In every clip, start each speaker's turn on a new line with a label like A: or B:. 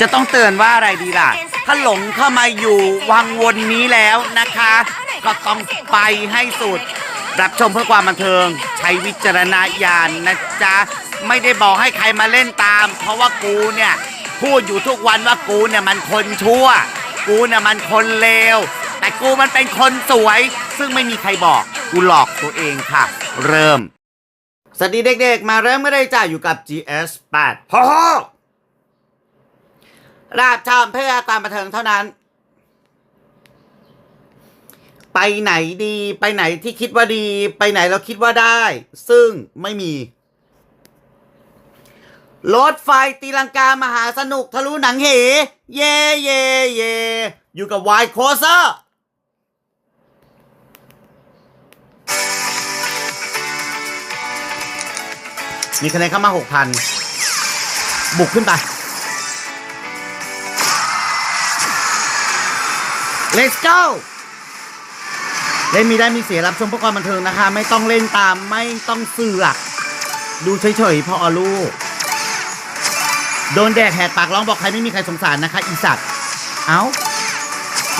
A: จะต้องเตือนว่าอะไรดีล่ะ ถ้าหลงเข้ามาอยู่วังวนนี้แล้วนะคะ ก็ต้องไปให้สุด รับชมเพื่อความบันเทิง ใช้วิจารณญาณนะจ๊ะ ไม่ได้บอกให้ใครมาเล่นตาม เพราะว่ากูเนี่ย พูดอยู่ทุกวันว่ากูเนี่ยมันคนชั่ว กูเนี่ยมันคนเลว แต่กูมันเป็นคนสวย ซึ่งไม่มีใครบอก กูหลอกตัวเองค่ะ เริ่ม สวัสดีเด็กๆ มาเริ่มไม่ได้จ่ายอยู่กับ GS 8 พ่อ ราบชอมเพื่อความบันเทิงเท่านั้น ไปไหนดี ไปไหนที่คิดว่าดี ไปไหนเราคิดว่าได้ ซึ่งไม่มี รถไฟตีลังกามหาสนุกทะลุหนังเห เย่เย่เย่อยู่กับวายโคเซอร์มีคะแนนเข้ามา6,000บุกขึ้นไป let's go เล่นมีได้มีเสียรับชมเพื่อความบันเทิงนะคะ ไม่ต้องเล่นตามไม่ต้องเสือกดูเฉยๆพอลูก โดนแดกแหกปากร้องบอกใครไม่มีใครสงสารนะคะ อีสัตว์เอ้า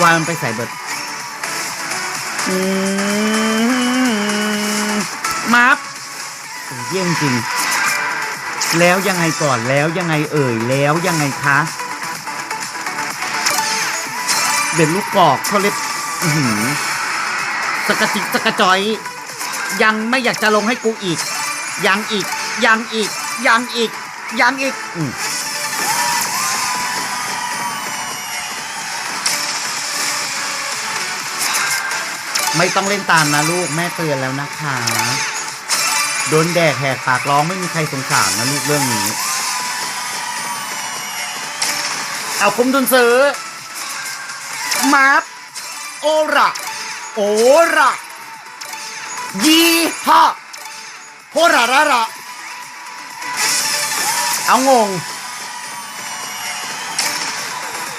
A: วางมันไปใส่เบิดอืมมัฟเยี่ยงจริง แล้วยังไงก่อนแล้วยังไงเอ่ยแล้วยังไงคะ เด็ดลูกกอกเขาเล็บสกจิกสกจอย ยังไม่อยากจะลงให้กูอีก ยังอีก ยังอีก ยังอีก ยังอีกอืไม่ต้องเล่นตามนะลูกแม่เตือนแล้วนะคะ โดนแดกแหกปากร้องไม่มีใครสงสารนะลูกเรื่องนี้ เอาคุ้มทุนซื้อ มาร์โอระโอระยี่ห้าโฮระระระเอางง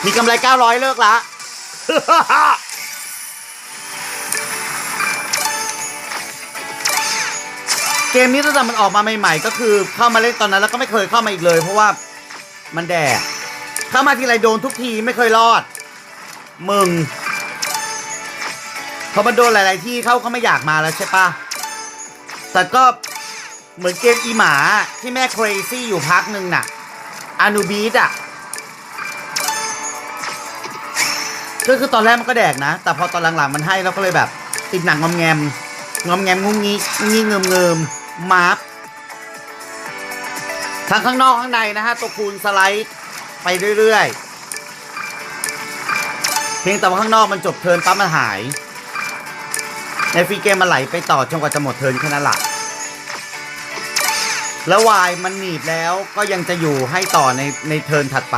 A: มีกำไร 900 เลิกละเกมนี้ตั้งแต่มันออกมาใหม่ ๆ ก็คือเข้ามาเล่นตอนนั้นแล้วก็ไม่เคยเข้ามาอีกเลย เพราะว่ามันแดกเข้ามาทีไรโดนทุกทีไม่เคยรอด มึงพอมันโดนหลาย ๆ ที่เข้าก็ไม่อยากมาแล้วใช่ปะแต่ก็เหมือนเกมอีหมาที่แม่ crazy อยู่พักหนึ่งน่ะอานูบีดอะ ก็คือตอนแรกมันก็แดกนะ แต่พอตอนหลัง ๆ มันให้เราก็เลยแบบ ติดหนังงอมแงมงอมแงมงุ้งงี้งี้เงิมเงิมมาร์ฟทั้งข้างนอกข้างในนะฮะตัวคูณสไลด์ไปเรื่อย ๆ พียงแต่ว่าข้างนอกมันจบเทิร์นปั๊บมันหาย ในฟรีเกมมันไหลไปต่อจนกว่าจะหมดเทิร์นแค่นั้นแหละแล้ววายมันหนีบแล้วก็ยังจะอยู่ให้ต่อในในเทิร์นถัดไป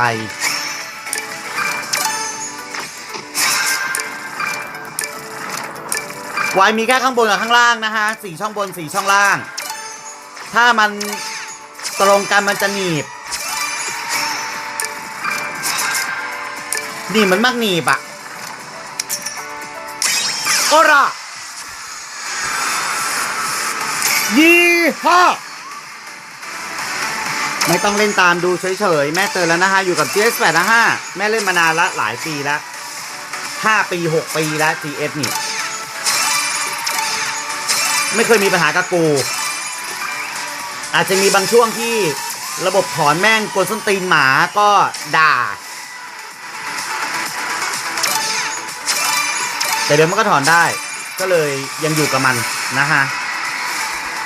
A: วายมีแค่ข้างบนกับข้างล่างนะฮะสี่ช่องบนสี่ช่องล่าง ถ้ามันตรงกันมันจะหนีบหนีบมือนมากหนีบอะ โอระยี่ห้าไม่ต้องเล่นตามดูเฉยๆ แม่เตือนแล้วนะฮะ อยู่กับ GS8 นะฮะแม่เล่นมานานละหลายปีล้วห้าปีหกปีล้ว GS นี่ ไม่เคยมีปัญหากับกู อาจจะมีบางช่วงที่ระบบถอนแม่งกวนส้นตีนหมาก็ด่า แต่เดี๋ยวมันก็ถอนได้ ก็เลยยังอยู่กับมันนะฮะ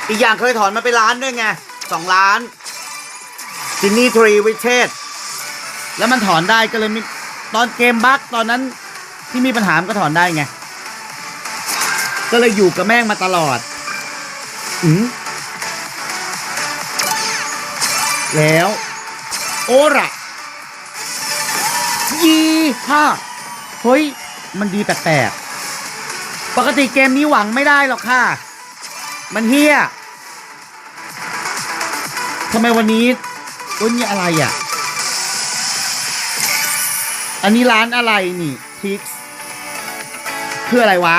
A: อีกอย่างเคยถอนมาไปล้านด้วยไงสองล้านจินนี่ทรีวิเชษแล้วมันถอนได้ก็เลยมีตอนเกมบั๊กตอนนั้นที่มีปัญหามันก็ถอนได้ไง ก็เลยอยู่กับแม่งมาตลอด อืมแล้ว โอระยี่ห้าเฮ้ย มันดีแปลกๆ ปกติเกมนี้หวังไม่ได้หรอกค่ะ มันเฮี้ยทำไมวันนี้วันนี้อะไรอะ อันนี้ร้านอะไรนี่ทิกคืออะไรวะ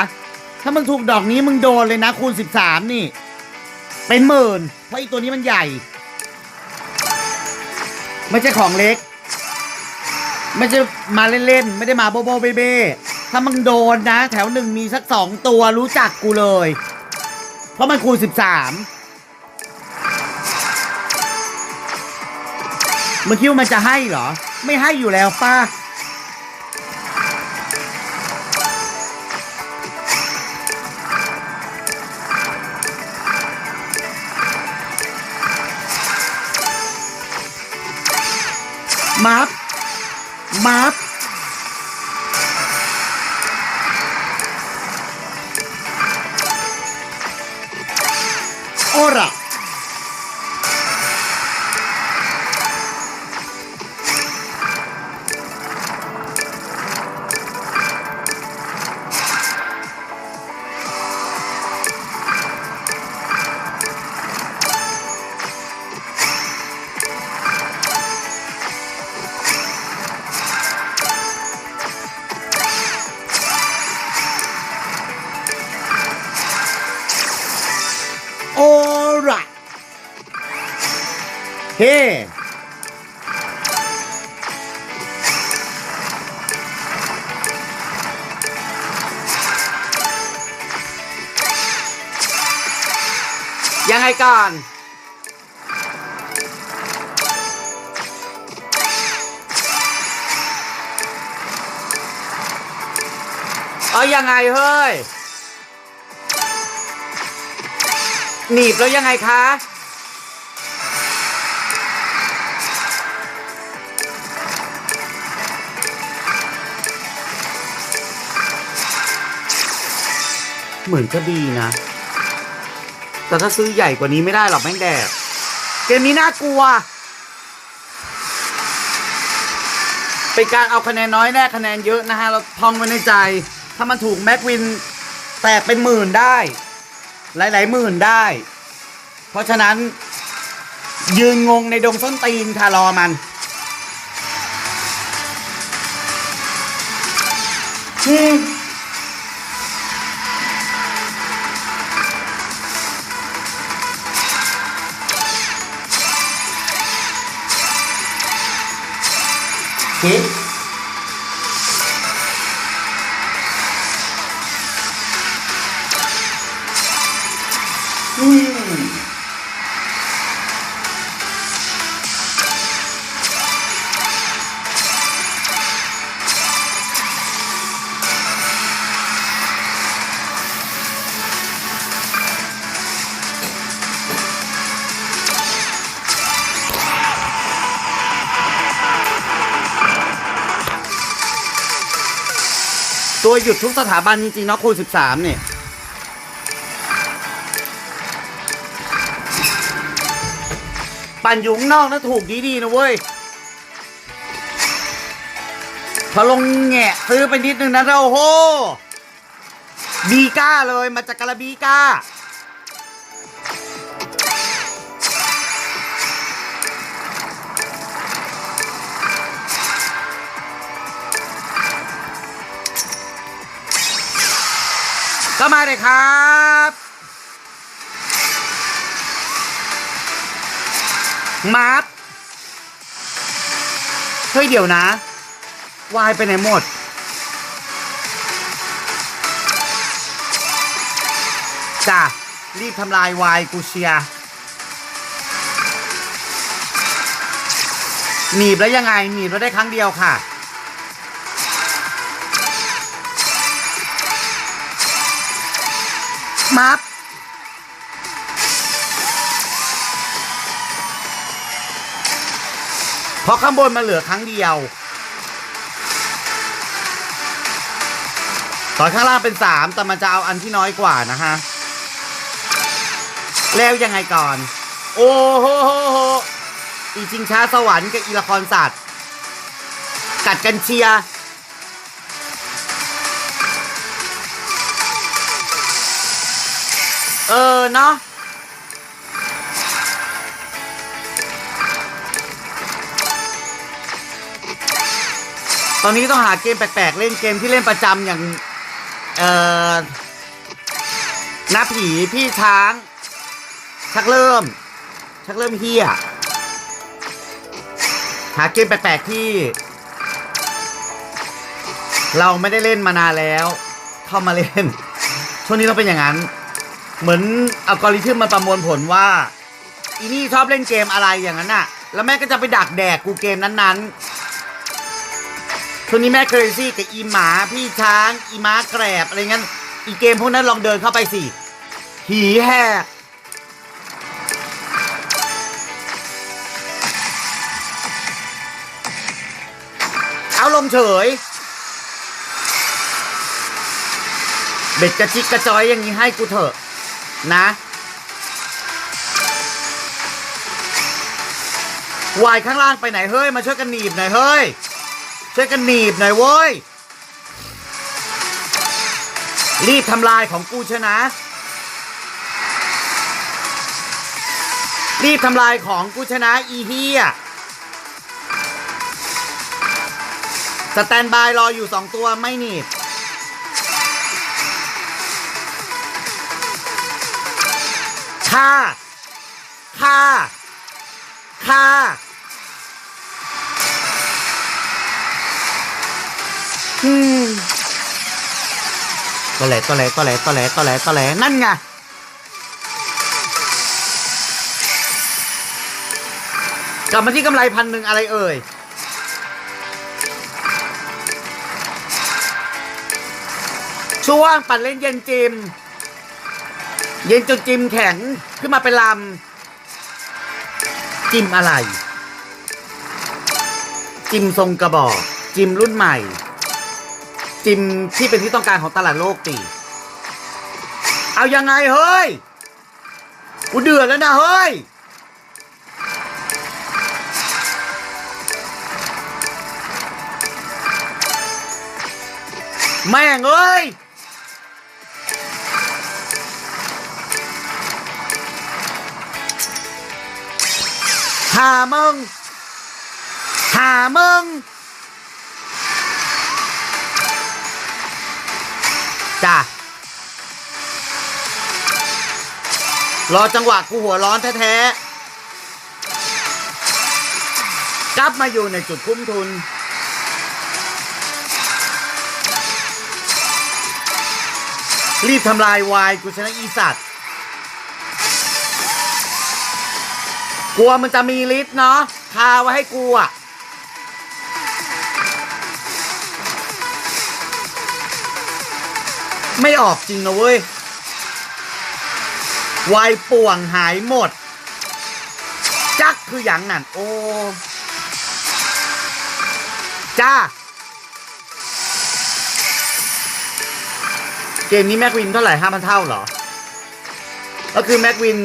A: ถ้ามึงถูกดอกนี้มึงโดนเลยนะ คูณสิบสามนี่ เป็นหมื่น เพราะอีตัวนี้มันใหญ่ ไม่ใช่ของเล็ก ไม่ใช่มาเล่นๆ ไม่ได้มาโบโบเบเบ้ ถ้ามึงโดนนะ แถวหนึ่งมีสักสองตัวรู้จักกูเลย เพราะมันคูณสิบสามมึงคิดว่ามันจะให้เหรอ ไม่ให้อยู่แล้วป้ามัฟมัฟ ยังไงก่อนเอายังไงเฮ้ย หนีบแล้วยังไงคะ เหมือนจะดีนะ แต่ถ้าซื้อใหญ่กว่านี้ไม่ได้หรอกแม่งแดดเกมนี้น่ากลัว เป็นการเอาคะแนนน้อยแน่คะแนนเยอะนะฮะ เราท่องไว้ในใจ ถ้ามันถูกแม็กวินแตกเป็นหมื่นได้ หลายๆหมื่นได้ เพราะฉะนั้นยืนงงในดงส้นตีนค่ะรอมันอื ตัวหยุดทุกสถาบันจริงๆเนาะคูณสิบสามเนี่ย ปั่นอยู่ข้างนอกนะถูกดีๆนะเว้ย พอลงแงะซื้อไปนิดนึงนะเราโห บีก้าเลยมาจากกาลาบีก้า ก็มาเลยครับ มาร์ทเฮ้ยเดี๋ยวนะ วายไปไหนหมด จ้ะ รีบทำลายวายกูเชียหนีบแล้วยังไง หนีบแล้วได้ครั้งเดียวค่ะ มัฟ เพราะข้างบนมันเหลือครั้งเดียวตอนข้างล่างเป็นสามแต่มันจะเอาอันที่น้อยกว่านะฮะแล้วยังไงก่อน โอ้โหโหโหอีชิงช้าสวรรค์กับอีละครสัตว์ กัดกันเชียร์เออเนาะ ตอนนี้ต้องหาเกมแปลกๆ เล่นเกมที่เล่นประจำอย่าง เอ่อน้าผีพี่ช้าง ชักเริ่ม ชักเริ่มเฮียหาเกมแปลกๆที่ เราไม่ได้เล่นมานานแล้ว เข้ามาเล่น ช่วงนี้ต้องเป็นอย่างนั้น เหมือนอัลกอริทึมมันประมวลผลว่า อีนี่ชอบเล่นเกมอะไรอย่างนั้นน่ะ แล้วแม่ก็จะไปดักแดกกูเกมนั้นๆ ช่วงนี้แม่เคยซี่กับอีหมาพี่ช้างอีม้าแกรบอะไรเงี้ยอีเกมพวกนั้นลองเดินเข้าไปสิหีแหกเอาลงเฉย เบ็ดกระจิกกระจอยอย่างนี้ให้กูเถอะ นะวายข้างล่างไปไหนเฮ้ย มาช่วยกันหนีบหน่อยเฮ้ย ช่วยกันหนีบหน่อยเว้ย รีบทำลายของกูชนะ รีบทำลายของกูชนะอีเฮียสแตนบายรออยู่สองตัวไม่หนีบค่าค่าค่า อืมก็แหละก็แหละก็แหละก็แหละก็แหละก็แหลนั่นไงกลับมาที่กำไรพันหนึ่งอะไรเอ่ย ช่วงปั่นเล่นเย็นจิม เย็นจนจิมแข็งขึ้นมาเป็นลำจิมอะไร จิมทรงกระบอก จิมรุ่นใหม่ จิมที่เป็นที่ต้องการของตลาดโลกตีเอายังไงเฮ้ย กูเดือดแล้วนะเฮ้ย แม่งเอ้ยหามึงหามึง จ้ะรอจังหวะกูหัวร้อนแท้ๆ กลับมาอยู่ในจุดคุ้มทุน รีบทำลายวายกูชนะอีสัตว์ กลัวมันจะมีฤทธิ์เนาะคาไว้ให้กูอะ ไม่ออกจริงนะเว้ยวายป่วงหายหมด จักคืออย่างนั้นโอ้ จ้า เกมนี้แม็กวินเท่าไหร่ห้าพันเท่าเหรอ ก็คือแม็กวิน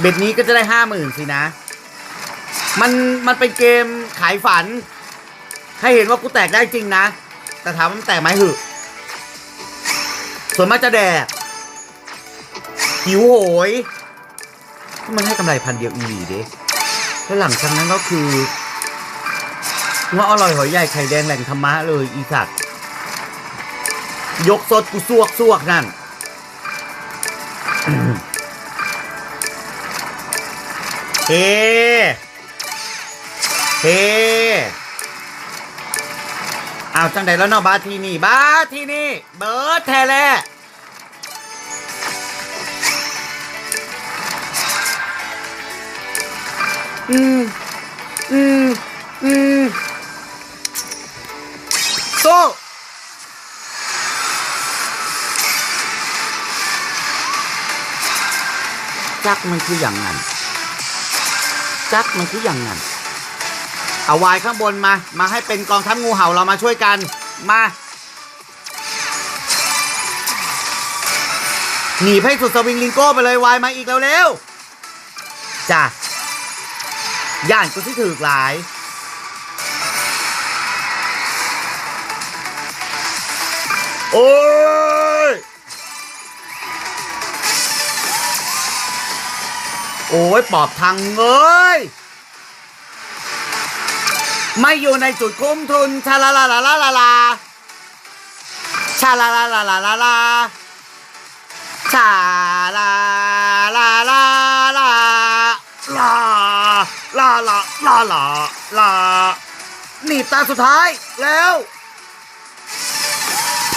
A: เบ็ดนี้ก็จะได้ห้าหมื่นสินะ มันมันเป็นเกมขายฝัน ให้เห็นว่ากูแตกได้จริงนะ แต่ถามว่ามันแตกไหมหึ ส่วนมากจะแดก หิวโหย มันให้กำไรพันเดียวอีหลีเด้แล้วหลังจากนั้นก็คือว่าอร่อยหอยใหญ่ไข่แดงแหล่งธรรมะเลยอีสัตว์ยกสดกูซวกซวกนั่น เฮเฮ เอาจังใดแล้วเนาะบาทีนี่บาทีนี่เบิร์ดแทแลอืมอืมอืมโซจักมันคืออย่างนั้นจักมันคืออย่างนั้น เอาวายข้างบนมา มาให้เป็นกองทัพงูเห่าเรามาช่วยกัน มา หนีให้สุดสวิงลิงโก้ไปเลยวายมาอีกแล้วเร็วๆจ้ะย่านกูที่ถือหลาย โอ้ย โอ้ยปอบทางเอ้ย ไม่อยู่ในจุดคุ้มทุนชาลาลาลาลาลาลาชาลาลาลาลาลาลาชาลาลาลาลาลาลาลาลาลาลาหนีบตาสุดท้ายแล้ว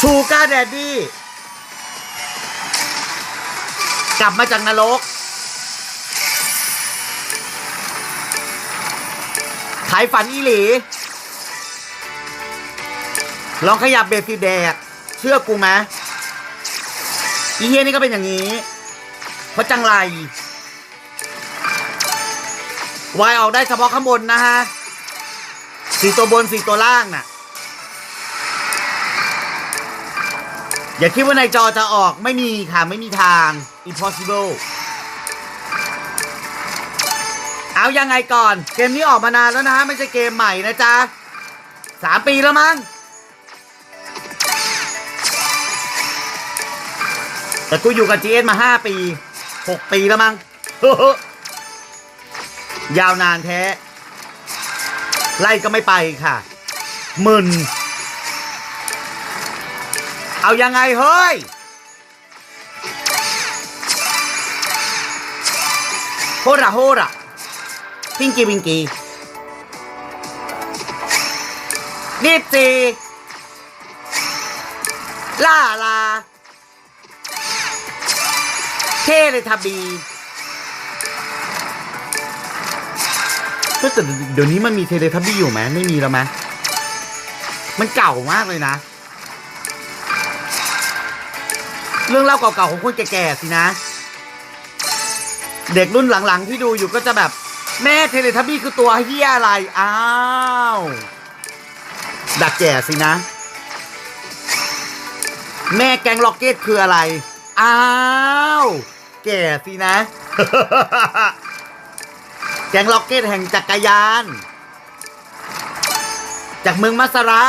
A: ชูการแดดดี้กลับมาจากนรกายฝันอีหลี ลองขยับเบสสีแดก เชื่อกูไหมอีเฮียนี่ก็เป็นอย่างนี้ เพราะจังไรวายออกได้เฉพาะข้างบนนะฮะสี่ตัวบนสี่ตัวล่างน่ะ อย่าคิดว่าในจอจะออกไม่มีค่ะ ไม่มีทาง impossible เอายังไงก่อน เกมนี้ออกมานานแล้วนะฮะไม่ใช่เกมใหม่นะจ๊ะสามปีแล้วมั้งแต่กูอยู่กับ GS มาห้าปีหกปีแล้วมั้งยาวนานแท้ ไล่ก็ไม่ไปค่ะมึนเอายังไงเฮ้ยโฮระโฮระ พิงกี้วิงกี้รีบจีล่าลา เทเลทับบีแต่เดี๋ยวนี้มันมีเทเลทับบี้อยู่ไหมไม่มีแล้วไหมมันเก่ามากเลยนะ เรื่องเล่าเก่าๆของคนแก่ๆสินะ เด็กรุ่นหลังๆที่ดูอยู่ก็จะแบบ แม่เทเลทับบี้คือตัวเฮียอะไร อ้าว ดักแก่สินะ แม่แกงล็อกเก็ตคืออะไร อ้าว แก่สินะ แกงล็อกเก็ตแห่งจักรยาน จากเมืองมัสระ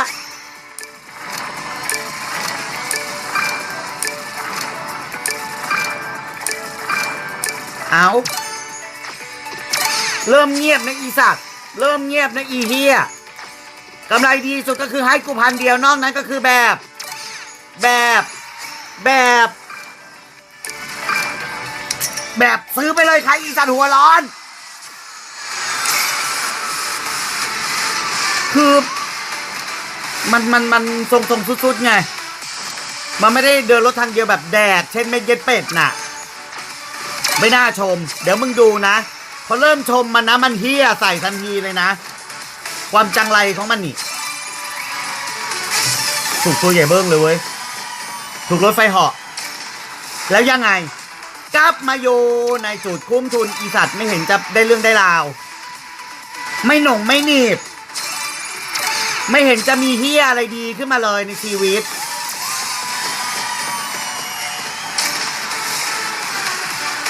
A: เอา เริ่มเงียบนะอีสัตว์เริ่มเงียบนะอีเฮียกำไรดีสุดก็คือให้กูพันเดียวนอกนั้นก็คือแบบ แบบ แบบ แบบซื้อไปเลยใครอีสัตว์หัวร้อน คือมันมันมันทรงทรงสุดๆไง มันไม่ได้เดินรถทางเดียวแบบแดด เช่นเม็ดเย็ดเป็ดน่ะ ไม่น่าชม เดี๋ยวมึงดูนะ พอเริ่มชมมันนะ มันเฮียใส่ทันทีเลยนะ ความจังไรของมันนี่ถูกตัวใหญ่เบิ้งเลยเว้ย ถูกรถไฟเหาะ แล้วยังไงกลับมาโยในจุดคุ้มทุนอีสัตว์ไม่เห็นจะได้เรื่องได้ราว ไม่หน่งไม่หนีบ ไม่เห็นจะมีเฮียอะไรดีขึ้นมาเลยในชีวิต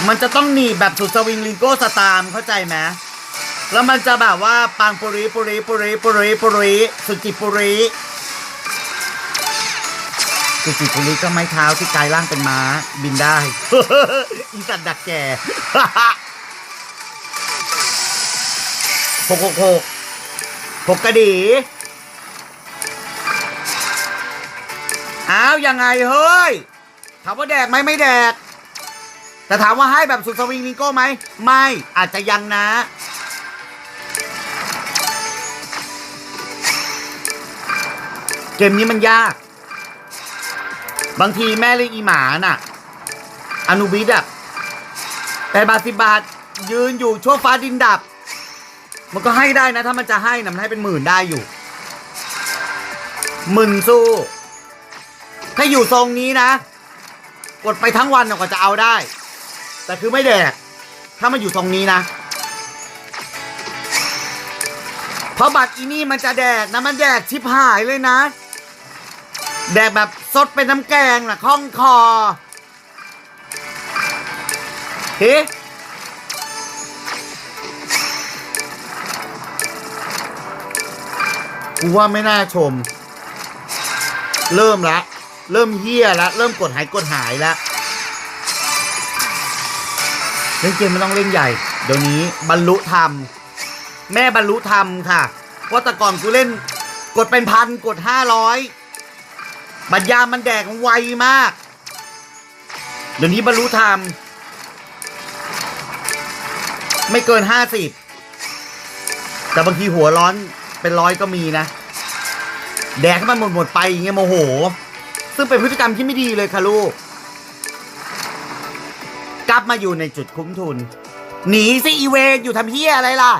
A: มันจะต้องหนีบแบบสุดสวิงลิงโก้สตาร์มเข้าใจไหมแล้วมันจะแบบว่าปังปุริปุริปุริปุริปุริสุจิปุริสุจิปุริก็ไม้เท้าที่กลายร่างเป็นม้าบินได้ อีสัตว์ดักแก่หกหกหกหกกระดีอ้าวยังไงเฮ้ยถามว่าแดกไหมไม่แดก แต่ถามว่าให้แบบสุดสวิงลิงโก้ไหม ไม่อาจจะยังนะ เกมนี้มันยาก บางทีแม่เลี้ยงอีหมาน่ะ อนุบิดอะแปดบาทสิบาทยืนอยู่ชั่วฟ้าดินดับ มันก็ให้ได้นะ ถ้ามันจะให้นะมันให้เป็นหมื่นได้อยู่หมื่นสู้ ถ้าอยู่ทรงนี้นะ กดไปทั้งวันก็จะเอาได้ แต่คือไม่แดก ถ้ามันอยู่ตรงนี้นะ เพราะบัตรอีนี่มันจะแดกนะ มันแดกชิบหายเลยนะ แดกแบบสดเป็นน้ำแกงนะคล่องคอเฮ้กูว่าไม่น่าชม เริ่มละ เริ่มเฮี้ยละ เริ่มกดหายกดหายละ เล่นเกมไม่ต้องเล่นใหญ่ เดี๋ยวนี้บรรลุธรรม แม่บรรลุธรรมค่ะเพราะแต่ก่อนกูเล่นกดเป็นพันกดห้าร้อยบัญญามันแดกไวมาก เดี๋ยวนี้บรรลุธรรม ไม่เกินห้าสิบแต่บางทีหัวร้อนเป็นร้อยก็มีนะ แดกให้มันหมดหมดไปอย่างเงี้ยโมโห ซึ่งเป็นพฤติกรรมที่ไม่ดีเลยค่ะลูก กลับมาอยู่ในจุดคุ้มทุน หนีสิอีเวนอยู่ทำเฮียอะไรล่ะ